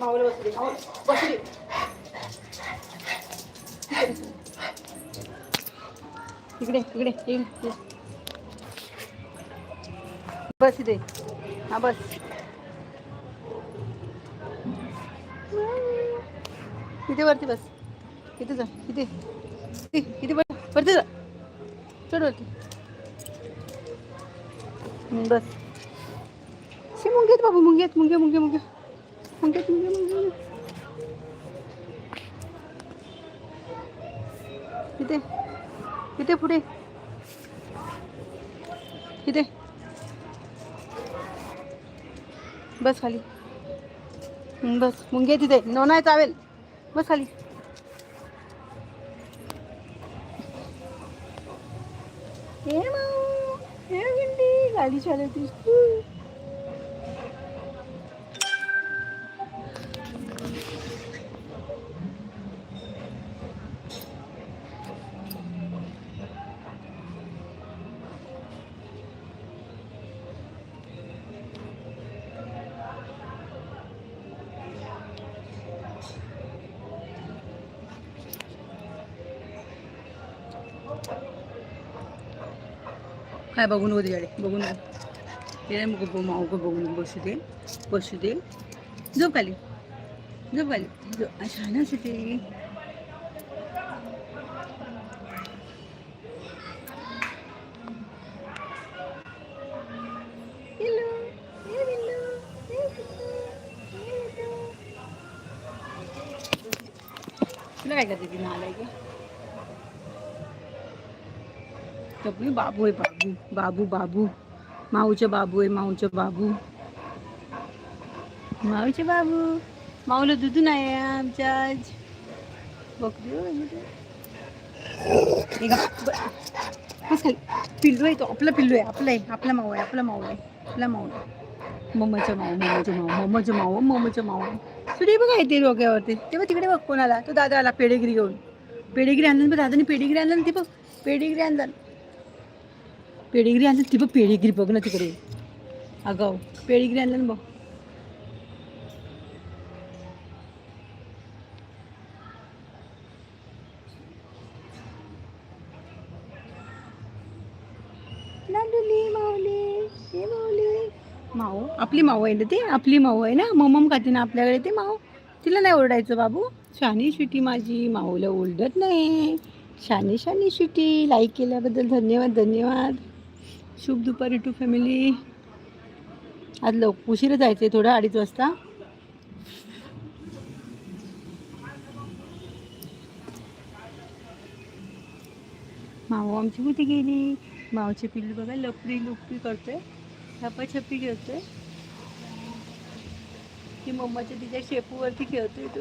माऊला बसू दे माऊला बसू दे इकडे इकडे इकडे बस इथे. हा बस. इथे वरती बस. इथे जा इथे. इथे इथे वरती जा. चढ वरती. हम्म, बस मुंग्यात बाबू मुंग्यात मुंग्या मुंग्या मुंग्या. मुंग्यात मुंग्या मुंग्या इथे. इथे पुढे. इथे. बस खाली. बस. मुंगे तिथे. नो नाही चावेल. बस खाली. हे माऊ हे गिंडी गाडी चालवतीस तू. काय बघून नको तिकडे बघून ते मग बघू माऊ गं बघून बसू दे बसू दे. झोप खाली झोप झोप छान असू. तुला काय करते ती नालाय का बाबू आहे बाबू. बाबू बाबू. माऊचे बाबू आहे माऊचे बाबू. माऊचे बाबू. माऊला दुधू नाही आहे आमच्या आज. बघतो पिल्लू आहे तो. आपला पिल्लू आहे. आपला आहे. आपला माऊ आहे. आपला माऊ आहे. आपला माऊ आहे. मम्माचं माऊ मम्माचं माऊ मम्माचं माऊ मम्माचं माऊ तुझे बघा येते डोक्यावरती. तेव्हा तिकडे बघ कोणाला. तो दादा आला पेडेगिरी घेऊन. पेडेगिरी आणलं बघ दादाने पेडेगिरी आणलं ते बघ. पेडेगिरी आणलं. पेडिग्री आणलं ती बघ पेडिग्री बघ ना तिकडे. अगाव पेडिग्री आणलं ना बघ. लाडुली माऊली माऊली. माऊ आपली माऊ आहे ना ते? आपली माऊ आहे ना? मम्मम खाते ना आपल्याकडे ते माऊ? तिला नाही ओरडायचं बाबू. शानी शिटी माझी माऊला ओरडत नाही. शानी शानी शिटी लाईक केल्याबद्दल धन्यवाद धन्यवाद. शुभ दुपारी टू फॅमिली आज लव उशीर जायचं आहे थोडं अडीच वाजता. माऊ आमची कुठे गेली? मावची पिल्लू बघा लपडी लुपडी करतोय. छपाछपी खेळतोय. ती मम्माच्या तिच्या शेपूवरती खेळतोय तो.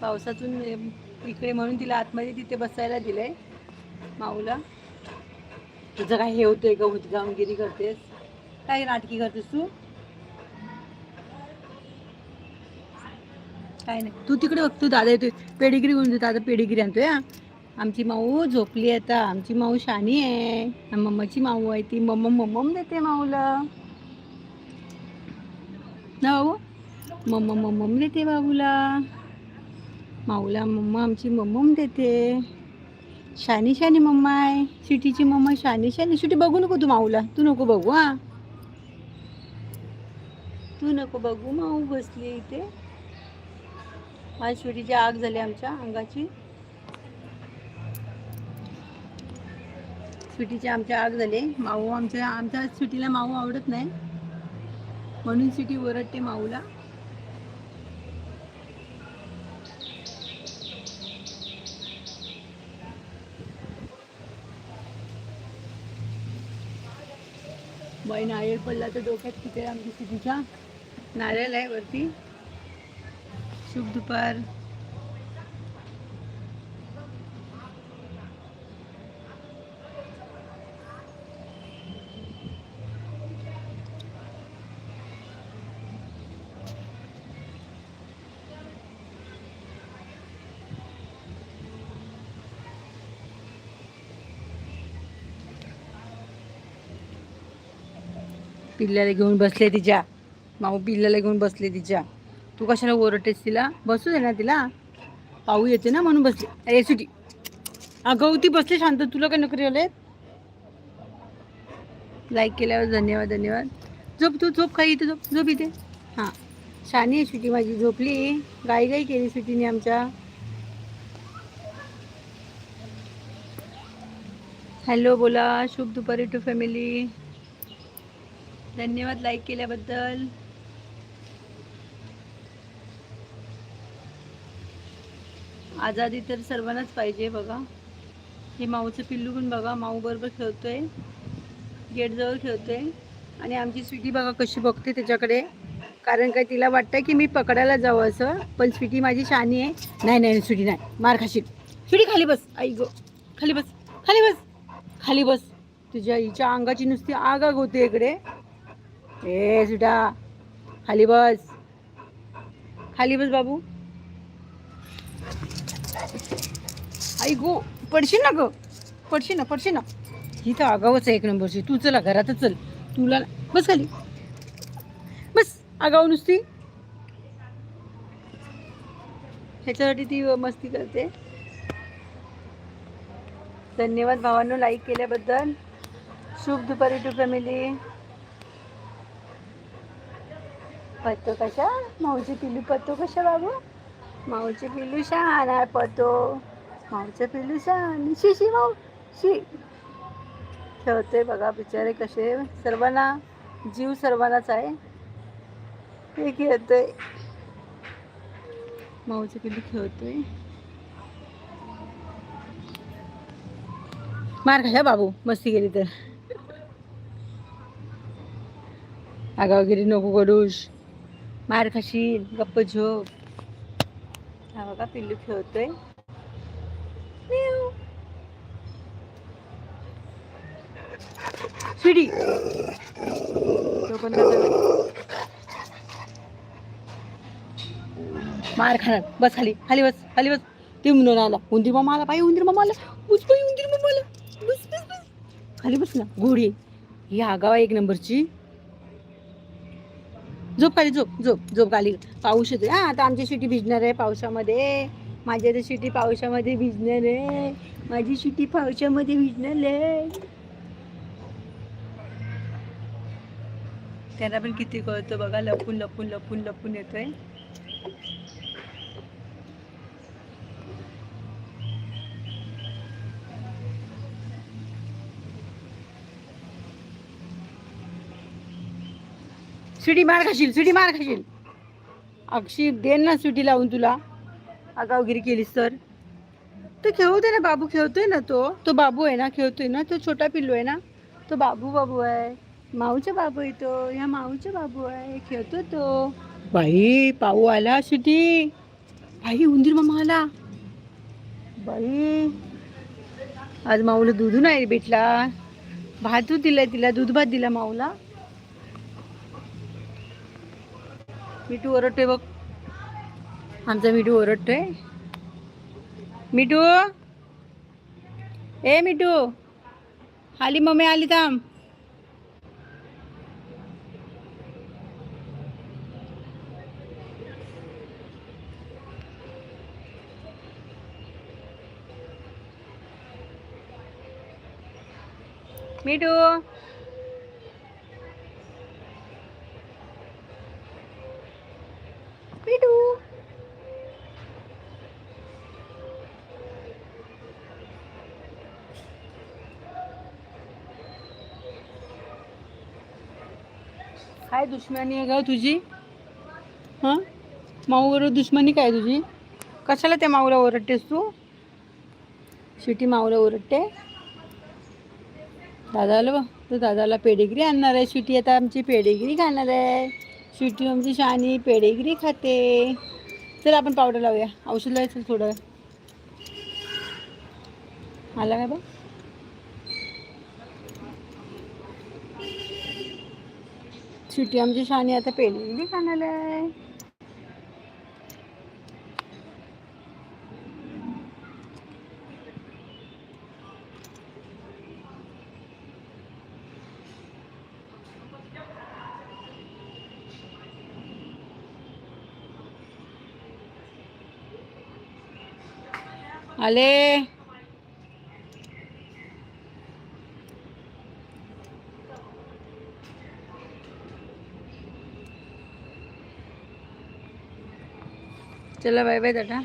पावसातून इकडे म्हणून तिला आतमध्ये तिथे बसायला दिलंय. माऊला. तुझं काय हे होतंय का? हुतगामगिरी करतेस? काय नाटकी करतेस तू? काय नाही. तू तिकडे बघ तू दादा येतोय. पेडिगिरी घेऊन दादा पेडिगिरी आणतोय हा. आमची माऊ झोपली आता. आमची माऊ शानी आहे. मम्माची माऊ आहे. ती मम्मा मम्मम देते माऊला. ना बाबू? मम्मा मम्मम देते बाबूला. माऊला मम्मा आमची मम्मम देते. शानी शानी मम्मा आहे. सिटीची मम्मा शानी शानी. शिटी बघू नको तू माऊला. तू नको बघू हा. तू नको बघू माऊ बसली इथे. माझ्या शिटीची आग झाली आमच्या अंगाची. सुटीची आमच्या आग झाली. माऊ आमच्या आमच्या सुटीला माऊ आवडत नाही. म्हणून सिटी ओरडते माऊला. बाई नारळ पडला तर डोक्यात किती आमची तिच्या नारळ आहे वरती. शुभ दुपार. पिल्ल्याला घेऊन बसले तिच्या. माऊ पिल्ल्याला घेऊन बसले तिच्या. तू कशाला ओरटेस तिला? बसू दे ना तिला. पाऊ येते ना म्हणून बसली. ए सुटी अगं ती बसली शांत. तुला काय नोकरी आले लाईक केल्यावर धन्यवाद धन्यवाद. झोप तू झोप काही इथे झोप झोप इथे. हां. शानी आहे सुटी माझी झोपली. गाई गाई केली सुटीने आमच्या. हॅलो बोला. शुभ दुपारी टू फॅमिली धन्यवाद लाईक केल्याबद्दल. आझादी तर सर्वांनाच पाहिजे बघा. हे माऊचं पिल्लू पण बघा माऊ बरोबर खेळतोय. गेटजवळ खेळतोय. आणि आमची स्वीटी बघा कशी बघते त्याच्याकडे. कारण काय तिला वाटतं की मी पकडायला जावं असं पण स्वीटी माझी शानी आहे. नाही नाही स्वीटी नाही. मार खाशील. स्वीटी खाली बस. आई गो. खाली बस. खाली बस. खाली बस. तुझ्या हिच्या अंगाची नुसती आग आग होते इकडे. ए सुटा खाली बस. खाली बस बाबू. आई गो पडशील ना ग? पडशील ना पडशील ना? ही तर आगावच आहे एक नंबरची तू चला घरातच चल. तुला बस खाली. बस आगाव नुसती. ह्याच्यासाठी ती मस्ती करते. धन्यवाद भावांनो लाईक केल्याबद्दल. शुभ दुपारी टू फॅमिली पत्तो कशा? माऊची पिलू पत्तो कशा बाबू? माऊचे पिलू शान आहे पतो माऊचे पिलू शान. शी शी माऊ शी. ठेवते बघा बिचारे कसे. सर्वांना जीव सर्वांनाच आहे. हे खेळतोय माऊचे पिलू खेळतोय. मार खाया बाबू? मस्ती केली तर. आगावगिरी नको करूश मार खाशील गप्प झोप. हा बघा पिल्लू खेळतोय. शिडी. तो पण मार खाणार. बस खाली खाली बस खाली बस. ते म्हणून आला उंदीर मामा आला पाहिजे उंदीर मामा आला. बस पाहिजे उंदीर मामा आला. बस बस बस. खाली बस ना घोडी. ही आगाव एक नंबरची. झोप खाली झोप झोप झोप खाली. पाऊस येतो हा आता आमची शिटी भिजणार आहे पावसामध्ये. माझी तर शिटी पावसामध्ये भिजणार आहे. माझी शिटी पावसामध्ये भिजणार आहे त्यांना पण किती कळतं बघा लपून लपून लपून लपून येतोय. सुटी मार खाशील सुटी मार खाशील. अक्षी देन ना सुटी लावून तुला. आगावगिरी केलीस तर. तो खेळतोय ना बाबू खेळतोय ना तो. तो बाबू आहे ना खेळतोय ना. तो छोटा पिल्लू आहे ना. तो बाबू बाबू आहे. माऊचा बाबू आहे तो. ह्या माऊचा बाबू आहे. खेळतो तो. बाई पाऊ आला सुटी. बाई उंदीर मामा आला. बाई आज माऊला दूध नाही भेटला भात दिलाय तिला दूध भात दिला माऊला. मिठू ओरडतोय बघ. आमचा मिठू ओरडतोय. मिठू? ए मिठू आली मम्मी आली थांब. मिठू? मिठू काय दुश्मनी आहे ग तुझी? हां? माऊबरोबर दुश्मनी काय तुझी? कशाला त्या माऊला ओरडतेस तू? शिटी माऊला ओरडते. दादाला बघ तो दादाला पेडेगिरी आणणार आहे. शिटी आता आमची पेडेगिरी खाणार आहे. शिटी आमची शानी पेडेगिरी खाते. चल आपण पावडर लावूया. औषध लावायचं थोडं. आला काय बघ? सुटी आमची शाणी आता पेलेली कानाला आहे आले चला बाय बाय दादा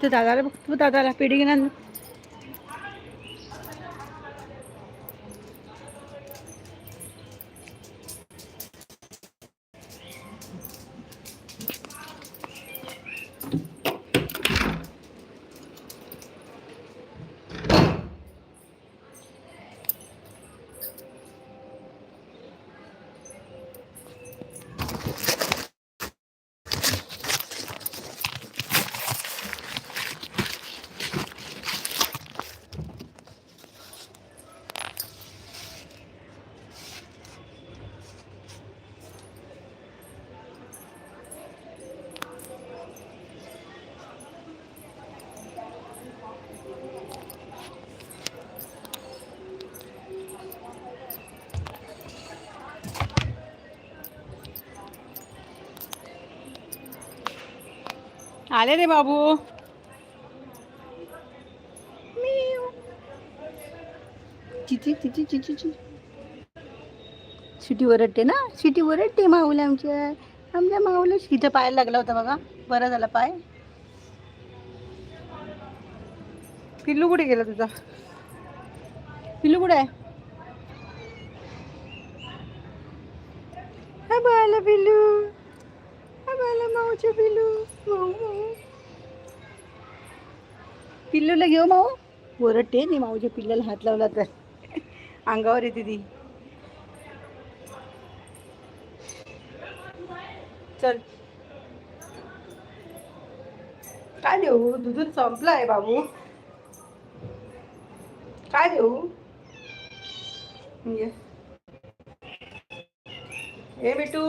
तू दादाला बघ तू दादाला पिढी घेणार आले रे बाबू. चिची चिची चिची चिची. शिटी वरडते ना? शिटी वरडते माऊल आमच्या आमच्या माऊला इथं पायाला लागला होता बघा. बरा झाला पाय. पिल्लू कुठे गेला तुझा? पिल्लू कुठे आहे? हा बाला पिल्लू. हा बाला पिल्लू. माऊ माऊ. पिल्लूला घेऊ माऊ? वरडते नाही माऊच्या पिल्ल्याला हात लावला तर. अंगावर येते ती. चल. काय देऊ? दुधून संपलं आहे बाबू. काय देऊ? ये. ए बिटू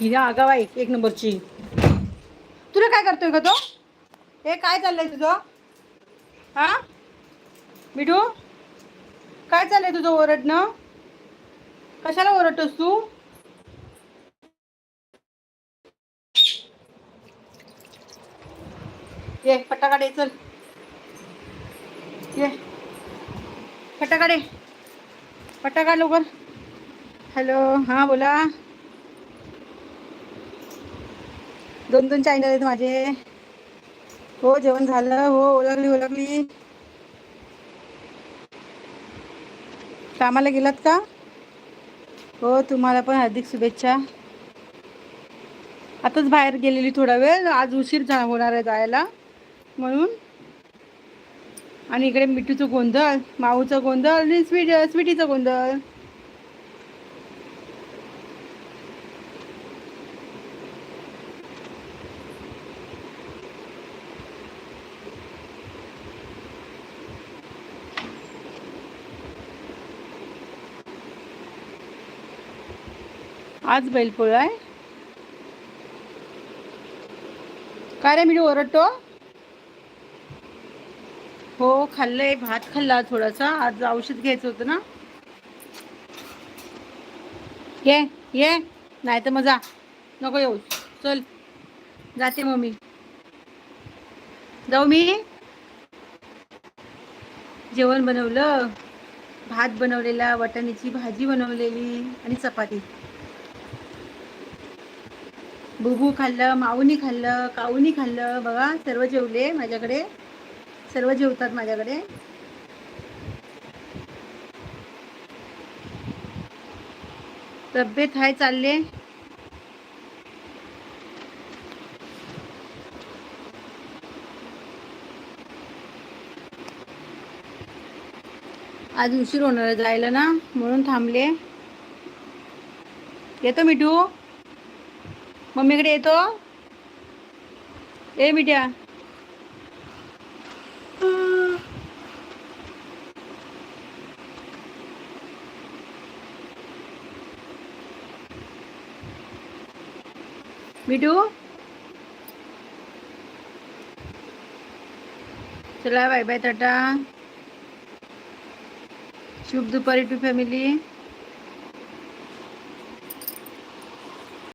ही ना आगाव आहे एक नंबरची. तुला काय करतोय का तो? हे काय चाललंय तुझं? हा? मिठू? काय चाललंय तुझं ओरडणं? कशाला ओरडतोस तू? ये फटाकडे चल. ये. फटाकडे फटाका लवकर. हॅलो हां बोला. दोन दोन चॅनल आहेत माझे. हो जेवण झालं. हो ओळखली ओळखली कामाला गेलात का? हो तुम्हाला पण हार्दिक शुभेच्छा. आताच बाहेर गेलेली थोडा वेळ. आज उशीर झा होणार आहे जायला. म्हणून. आणि इकडे मिठूचं गोंधळ माऊचा गोंधळ आणि स्वीट स्वीटीचा गोंधळ. आज बैलपोळ आहे. काय रे मी ओरडतो? हो खाल्लंय भात खाल्ला थोडासा. आज औषध घ्यायचं होतं ना. ये ये. नाही तर मग जा. नको येऊ. चल. जाते मग मी. जाऊ मी. जेवण बनवलं. भात बनवलेला वटाण्याची भाजी बनवलेली आणि चपाती. भुगू खाल्लं माऊनी खाल्लं काऊनी खाल्लं बघा सर्व जेवले माझ्याकडे. सर्व जेवतात माझ्याकडे. तब्येत हाय चालले? आज उशीर होणार जायला ना म्हणून थांबले. येतो मिठू? मम्मीकडे येतो? ए मिठ्या. मिठू? चला बाय बाय टाटा. शुभ दुपारी टू फॅमिली